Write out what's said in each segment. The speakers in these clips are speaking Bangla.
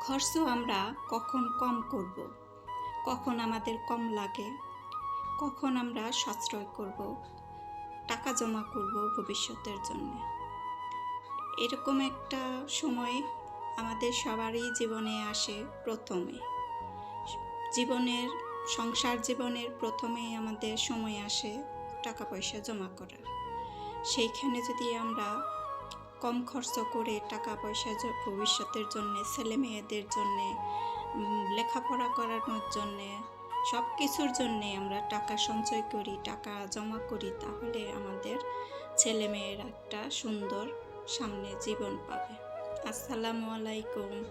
খরচ আমরা কখন কম করব? কখন আমাদের কম লাগে? কখন আমরা সাশ্রয় করব? টাকা জমা করব ভবিষ্যতের জন্য। এরকম একটা সময় আমাদের সবারই জীবনে আসে প্রথমে। জীবনের, সংসার জীবনের প্রথমেই আমাদের সময় আসে টাকা পয়সা জমা করার। সেইখানে যদি আমরা কম খরচ করে টাকা পয়সা ভবিষ্যতের জন্য ছেলে মেয়েদের জন্যে লেখাপড়া করানোর জন্যে সব কিছুর জন্যে আমরা টাকা সঞ্চয় করি, টাকা জমা করি, তাহলে আমাদের ছেলে মেয়ের একটা সুন্দর সামনে জীবন পাবে। আসসালামু আলাইকুম।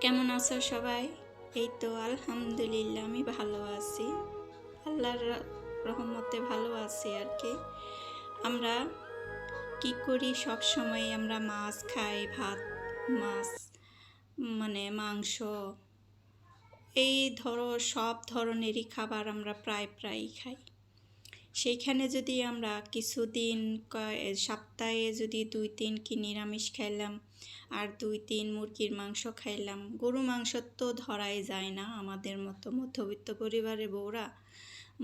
কেমন আছো সবাই? এই তো আলহামদুলিল্লাহ, আমি ভালো আছি। আল্লাহর রহমতে ভালো আছি আর কি। আমরা কি করি? সব সময় আমরা মাছ খাই, ভাত, মাছ মানে মাংস। এই ধরো, সব ধরনেরই খাবার আমরা প্রায় প্রায়ই খাই। সেইখানে যদি আমরা কিছুদিন সপ্তাহে যদি দুই তিন কি নিরামিষ খাইলাম আর দুই তিন মুরগির মাংস খাইলাম গরু মাংস তো ধরাই যায় না আমাদের মতো মধ্যবিত্ত পরিবারের বউরা।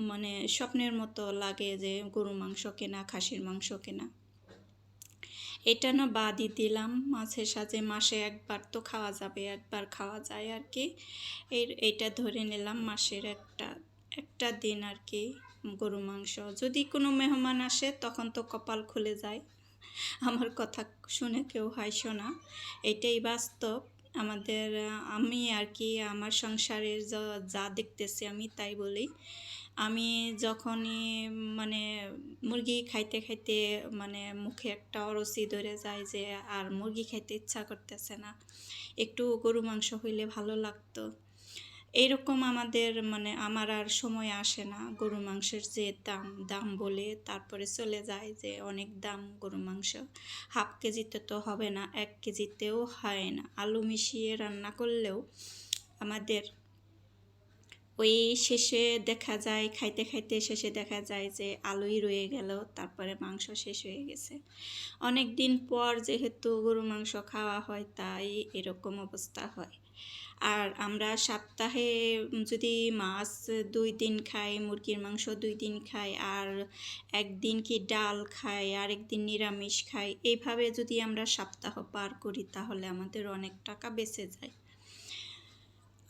মানে স্বপ্নের মতো লাগে যে গরু মাংস কেনা, খাসির মাংস কেনা। এটা না বাদই দিলাম। মাছের সাথে মাসে একবার তো খাওয়া যাবে, একবার খাওয়া যায় আর কি এর, এটা ধরে নিলাম মাসের একটা একটা দিন আর কি গরু মাংস। যদি কোনো মেহমান আসে তখন তো কপাল খুলে যায়। আমার কথা শুনে কেউ হাসো না। এটাই বাস্তব। আমাদের, আমি আর কি আমার সংসারের যা দেখতেছি আমি তাই বলি। আমি যখনই মানে মুরগি খাইতে খাইতে মানে মুখে একটা অরসি ধরে যায় যে, আর মুরগি খাইতে ইচ্ছা করতেছে না, একটু গরু মাংস হইলে ভালো লাগতো। এইরকম আমাদের মানে আমার আর সময় আসে না গরু মাংসের যে দাম দাম বলে তারপরে চলে যায় যে, অনেক দাম গরু মাংস। হাফ কেজিতে তো হবে না, এক কেজিতেও হয় না। আলু মিশিয়ে রান্না করলেও আমাদের ওই শেষে দেখা যায়, খাইতে খাইতে শেষে দেখা যায় যে আলুই রয়ে গেল, তারপরে মাংস শেষ হয়ে গেছে। অনেক দিন পর যেহেতু গরু মাংস খাওয়া হয়, তাই এরকম অবস্থা হয়। আর আমরা সপ্তাহে যদি মাছ দুই দিন খাই, মুরগির মাংস দুই দিন খাই, আর একদিন কি ডাল খাই আর একদিন নিরামিষ খাই এইভাবে যদি আমরা সপ্তাহ পার করি, তাহলে আমাদের অনেক টাকা বেঁচে যায়।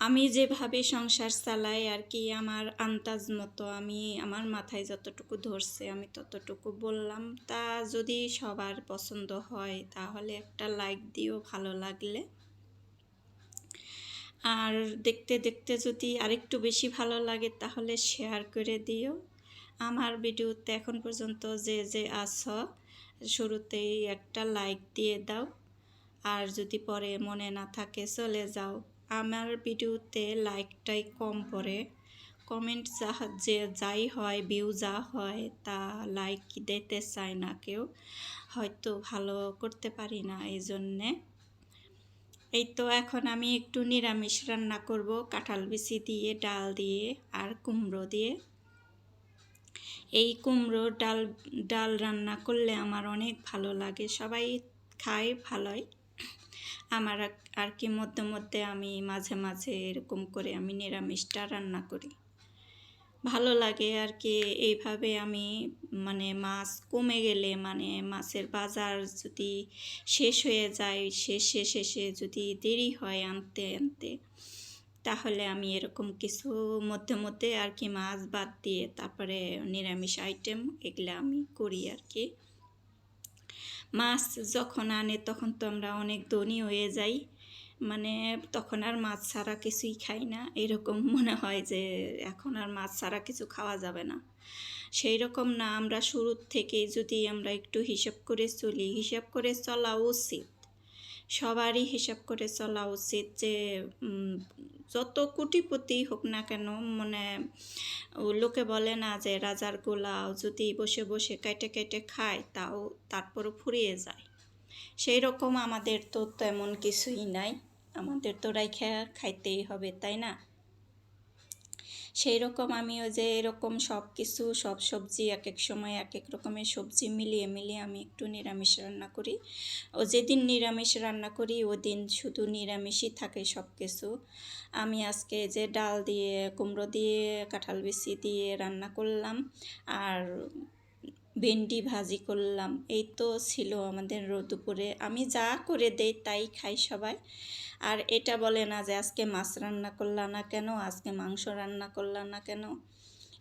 আমি যেভাবে সংসার চালাই আর কি আমার আন্দাজ মতো, আমি আমার মাথায় যতটুকু ধরছে আমি ততটুকু বললাম। তা যদি সবার পছন্দ হয় তাহলে একটা লাইক দিও ভালো লাগলে। আর দেখতে দেখতে যদি আরেকটু বেশি ভালো লাগে তাহলে শেয়ার করে দিও। আমার ভিডিওতে এখন পর্যন্ত যে যে আস শুরুতেই একটা লাইক দিয়ে দাও। আর যদি পরে মনে না থাকে চলে যাও। আমার ভিডিওতে লাইকটাই কম পড়ে। কমেন্ট যা যে যাই হয় ভিউ যা হয়, তা লাইক দিতে চায় না কেউ। হয়তো ভালো করতে পারি না এই জন্যে এই তো এখন আমি একটু নিরামিষ রান্না করব, কাঁঠাল বিচি দিয়ে, ডাল দিয়ে, আর কুমড়ো দিয়ে। এই কুমড়ো, ডাল ডাল রান্না করলে আমার অনেক ভালো লাগে, সবাই খায় ভালোই। আমার আর- কি মধ্যে মধ্যে আমি মাঝে মাঝে এরকম করে আমি নিরামিষটা রান্না করি। ভালো লাগে আর কি এইভাবে আমি মানে মাছ কমে গেলে মানে মাছের বাজার যদি শেষ হয়ে যায়, শেষে শেষে যদি দেরি হয় আনতে আনতে, তাহলে আমি এরকম কিছু মধ্যে মধ্যে আর কি মাছ বাদ দিয়ে তারপরে নিরামিষ আইটেম এগুলো আমি করি আর কি। মাছ যখন আনে তখন তো আমরা অনেক ধনী হয়ে যাই। মানে তখন আর মাছ ছাড়া কিছুই খাই না। এরকম মনে হয় যে এখন আর মাছ ছাড়া কিছু খাওয়া যাবে না। সেই রকম না, আমরা শুরুর থেকে যদি আমরা একটু হিসাব করে চলি, হিসাব করে চলা উচিত। সবারই হিসাব করে চলা উচিত যে যত কোটিপতি হোক না কেন মানে লোকে বলে না যে রাজার গোলাও যদি বসে বসে কেটে কেটে খায়, তাও তারপরও ফুরিয়ে যায়। সেই রকম আমাদের তো তেমন কিছুই নাই। আমাদের তো রাইখা খাইতেই হবে, তাই না? সেই রকম আমি ওই যে এরকম সব কিছু সব সবজি এক এক সময় এক এক রকমের সবজি মিলিয়ে মিলিয়ে আমি একটু নিরামিষ রান্না করি। ও যেদিন নিরামিষ রান্না করি, ওদিন শুধু নিরামিষই থাকে সব কিছু আমি আজকে যে ডাল দিয়ে, কুমড়ো দিয়ে, কাঁঠাল বিচি দিয়ে রান্না করলাম। আর ভেন্ডি ভাজি করলাম। এই তো ছিল আমাদের দুপুরে আমি যা করে দেই তাই খাই সবাই। আর এটা বলে না যে আজকে মাছ রান্না করলা না কেন, আজকে মাংস রান্না করলা না কেন।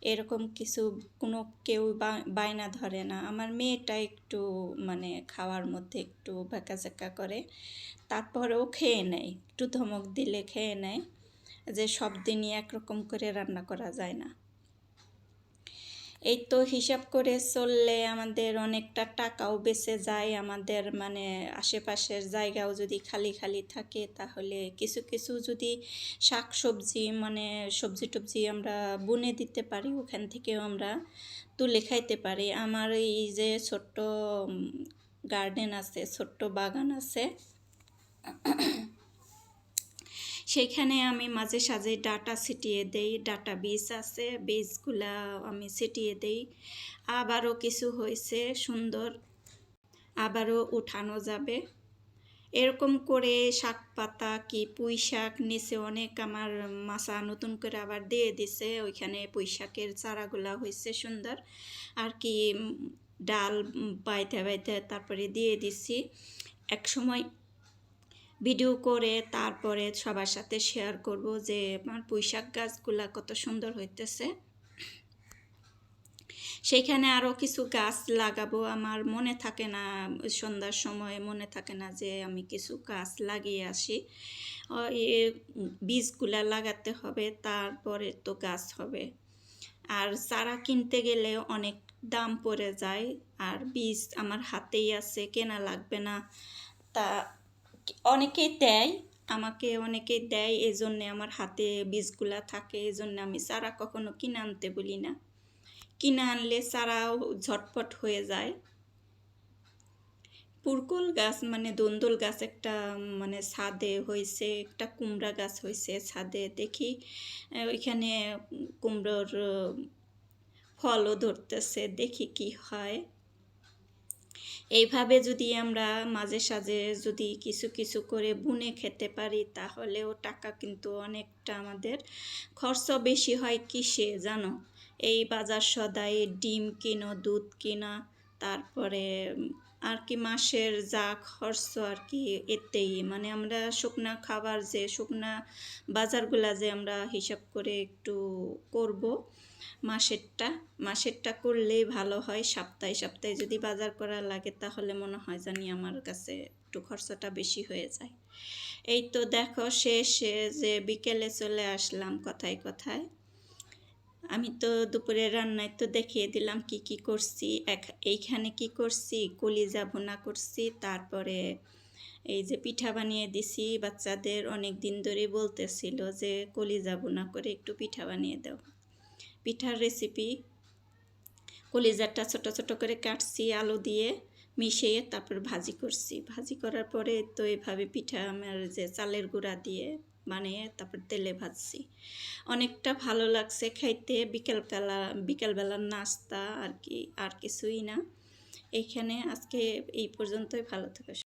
এরকম কিছু কোনো কেউ বায়না ধরে না। আমার মেয়েটা একটু মানে খাওয়ার মধ্যে একটু ব্যাকা করে। তারপরেও খেয়ে নেয়। একটু ধমক দিলে খেয়ে নেয় যে সব দিনই একরকম করে রান্না করা যায় না। এই তো হিসাব করে চললে আমাদের অনেকটা টাকাও বেঁচে যায়, আমাদের মানে আশেপাশের জায়গাও যদি খালি খালি থাকে তাহলে কিছু কিছু যদি শাক সবজি মানে সবজি টবজি আমরা বুনে দিতে পারি, ওখান থেকেও আমরা তুলে খাইতে পারি। আমার এই যে ছোট্ট গার্ডেন আছে, ছোট্ট বাগান আছে সেইখানে আমি মাঝে সাঝে ডাটা ছিটিয়ে দেই, ডাটা বীজ আছে বীজগুলা আমি ছিটিয়ে দেই। আবারও কিছু হয়েছে সুন্দর, আবারও উঠানো যাবে। এরকম করে শাক পাতা কি পুঁই শাক নিচে অনেক আমার মাছা নতুন করে আবার দিয়ে দিছে, ওইখানে পুঁই শাকের চারাগুলা হয়েছে সুন্দর। আর কি ডাল বাইতে বাইতে তারপরে দিয়ে দিছি। এক সময় ভিডিও করে তারপরে সবার সাথে শেয়ার করব যে, আমার পুঁইশাক গাছগুলা কত সুন্দর হইতেছে। সেইখানে আরও কিছু গাছ লাগাবো। আমার মনে থাকে না, সন্ধ্যার সময় মনে থাকে না যে, আমি কিছু গাছ লাগিয়ে আসি। বীজগুলা লাগাতে হবে, তারপরে তো গাছ হবে। আর চারা কিনতে গেলে অনেক দাম পড়ে যায়। আর বীজ আমার হাতেই আছে, কেনা লাগবে না। তা অনেকেই দেয়। আমাকে অনেকেই দেয় এই জন্যে আমার হাতে বীজগুলা থাকে এই জন্য আমি চারা কখনো কিনে আনতে বলি না। কিনে আনলে চারাও ঝটপট হয়ে যায়। পুরকল গাছ মানে দন্দল গাছ একটা মানে ছাদে হয়েছে একটা কুমড়া গাছ হয়েছে ছাদে দেখি ওইখানে কুমড়োর, ফলও ধরতেছে, দেখি কি হয়। এইভাবে যদি আমরা মাঝে সাঝে যদি কিছু কিছু করে বুনে খেতে পারি, তাহলেও টাকা কিন্তু অনেকটা আমাদের খরচ বেশি হয় কিসে জানো? এই বাজার সদাই ডিম কিনো, দুধ কিনা তারপরে আর কি মাসের যা খরচ আর কি এতেই। মানে আমরা শুকনা খাবার যে, শুকনা বাজারগুলা যে আমরা হিসাব করে একটু করব মাসেরটা মাসেরটা করলেই ভালো হয়। সপ্তাহে সপ্তাহে যদি বাজার করা লাগে তাহলে মনে হয় জানি আমার কাছে একটু খরচাটা বেশি হয়ে যায়। এই তো দেখো, শেষে যে বিকেলে চলে আসলাম কথায় কথায়। আমি তো দুপুরে রান্নায় তো দেখিয়ে দিলাম কি কি করছি। এইখানে কি করছি, কলি কলিজা ভুনা করছি। তারপরে এই যে পিঠা বানিয়ে দিছি, বাচ্চাদের অনেক দিন ধরে বলতেছিল যে কলি কলিজা ভুনা করে একটু পিঠা বানিয়ে দাও। পিঠার রেসিপি কলিজারটা ছোট ছোট করে কাটছি, আলু দিয়ে মিশিয়ে তারপর ভাজি করছি। ভাজি করার পরে তো এভাবে পিঠা আমার যে চালের গুঁড়া দিয়ে বানিয়ে তারপর তেলে ভাজছি। অনেকটা ভালো লাগছে খাইতে, বিকেলবেলা, বিকেলবেলার নাস্তা আর কি, আর কিছুই না। এইখানে আজকে এই পর্যন্তই, ভালো থাকে